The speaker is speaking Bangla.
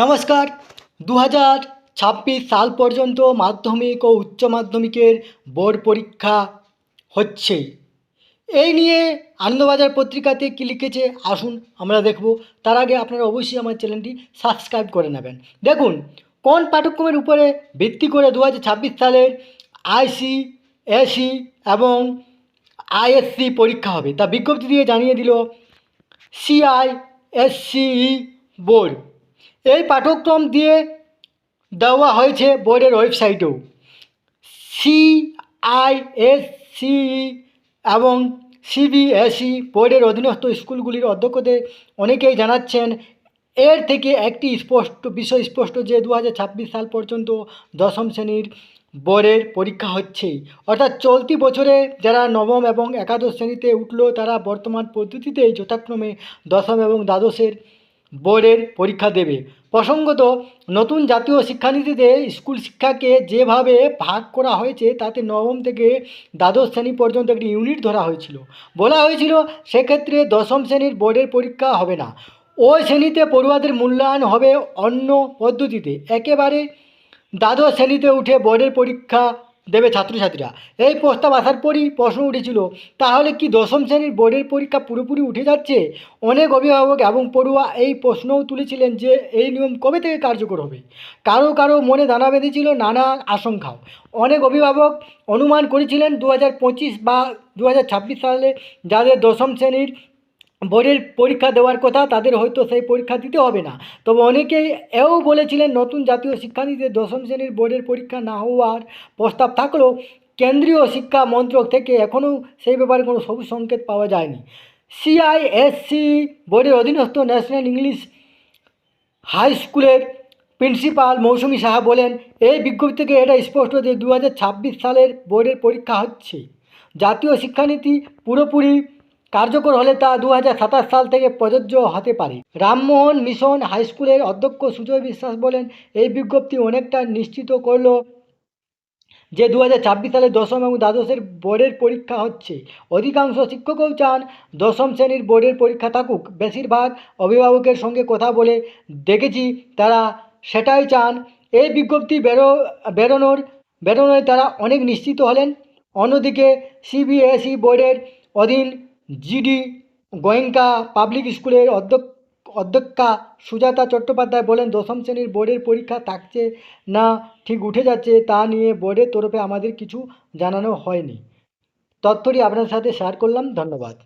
নমস্কার। দু হাজার ছাব্বিশ সাল পর্যন্ত মাধ্যমিক ও উচ্চ মাধ্যমিকের বোর্ড পরীক্ষা হচ্ছে। এই নিয়ে আনন্দবাজার পত্রিকাতে কী লিখেছে আসুন আমরা দেখব। তার আগে আপনারা অবশ্যই আমার চ্যানেলটি সাবস্ক্রাইব করে নেবেন। দেখুন, কোন পাঠ্যক্রমের উপরে ভিত্তি করে দু হাজার ছাব্বিশ সালের আইসি, এসি এবং আইএসসি পরীক্ষা হবে তা বিজ্ঞপ্তি দিয়ে জানিয়ে দিল সিআইএসসিই বোর্ড। এই পাঠ্যক্রম দিয়ে দেওয়া হয়েছে বোর্ডের ওয়েবসাইটেও। সিআইএসসিই এবং সিবিএসই বোর্ডের অধীনস্থ স্কুলগুলির অধ্যক্ষদের অনেকেই জানাচ্ছেন, এর থেকে একটি স্পষ্ট বিষয় স্পষ্ট যে দু হাজার ছাব্বিশ সাল পর্যন্ত দশম শ্রেণির বোর্ডের পরীক্ষা হচ্ছেই অর্থাৎ চলতি বছরে যারা নবম এবং একাদশ শ্রেণীতে উঠল, তারা বর্তমান পদ্ধতিতেই যথাক্রমে দশম এবং দ্বাদশের বোর্ডের পরীক্ষা দেবে। প্রসঙ্গত, নতুন জাতীয় শিক্ষানীতিতে স্কুল শিক্ষাকে যেভাবে ভাগ করা হয়েছে, তাতে নবম থেকে দ্বাদশ শ্রেণি পর্যন্ত একটি ইউনিট ধরা হয়েছিল। বলা হয়েছিল, সেক্ষেত্রে দশম শ্রেণির বোর্ডের পরীক্ষা হবে না। ওই শ্রেণীতে পড়ুয়াদের মূল্যায়ন হবে অন্য পদ্ধতিতে। একেবারে দ্বাদশ শ্রেণীতে উঠে বোর্ডের পরীক্ষা দেবে ছাত্রছাত্রীরা। এই প্রস্তাব আসার পরই প্রশ্ন উঠেছিল, তাহলে কি দশম শ্রেণির বোর্ডের পরীক্ষা পুরোপুরি উঠে যাচ্ছে? অনেক অভিভাবক এবং পড়ুয়া এই প্রশ্নও তুলেছিলেন যে এই নিয়ম কবে থেকে কার্যকর হবে? কারও কারও মনে দানা বেঁধেছিল নানা আশঙ্কাও। অনেক অভিভাবক অনুমান করেছিলেন দু হাজার পঁচিশ বা দু হাজার ছাব্বিশ সালে যাদের দশম শ্রেণির বোর্ডের পরীক্ষা দেওয়ার কথা, তাদের হয়তো সেই পরীক্ষা দিতে হবে না। তবে অনেকেই এও বলেছিলেন, নতুন জাতীয় শিক্ষানীতিতে দশম শ্রেণির বোর্ডের পরীক্ষা না হওয়ার প্রস্তাব থাকলেও কেন্দ্রীয় শিক্ষা মন্ত্রক থেকে এখনও সেই ব্যাপারে কোনো সবুজ সংকেত পাওয়া যায়নি। সিআইএসসি বোর্ডের অধীনস্থ ন্যাশনাল ইংলিশ হাই স্কুলের প্রিন্সিপাল মৌসুমি সাহা বলেন, এই বিজ্ঞপ্তি থেকে এটা স্পষ্ট যে দু হাজার ছাব্বিশ সালের বোর্ডের পরীক্ষা হচ্ছে। জাতীয় শিক্ষানীতি পুরোপুরি কার্যকর হলে তা দু হাজার সাতাশ সাল থেকে প্রযোজ্য হতে পারে। রামমোহন মিশন হাই স্কুলের অধ্যক্ষ সুজয় বিশ্বাস বলেন, এই বিজ্ঞপ্তি অনেকটা নিশ্চিত করল যে দু হাজার ছাব্বিশ সালে দশম এবং দ্বাদশের বোর্ডের পরীক্ষা হচ্ছে। অধিকাংশ শিক্ষকও চান দশম শ্রেণির বোর্ডের পরীক্ষা থাকুক। বেশিরভাগ অভিভাবকের সঙ্গে কথা বলে দেখেছি তারা সেটাই চান। এই বিজ্ঞপ্তি বেরো, বেরোনোর, বেরোনোয় তারা অনেক নিশ্চিত হলেন। অন্যদিকে সিবিএসই বোর্ডের অধীন জিডি গোয়েঙ্কা পাবলিক স্কুলের অধ্যক্ষ, অধ্যক্ষা সুজাতা চট্টোপাধ্যায় বলেন, দশম শ্রেণির বোর্ডের পরীক্ষা থাকছে না, ঠিক উঠে যাচ্ছে তা নিয়ে বোর্ডের তরফে আমাদের কিছু জানানো হয়নি। তথ্যটি আপনার সাথে শেয়ার করলাম, ধন্যবাদ।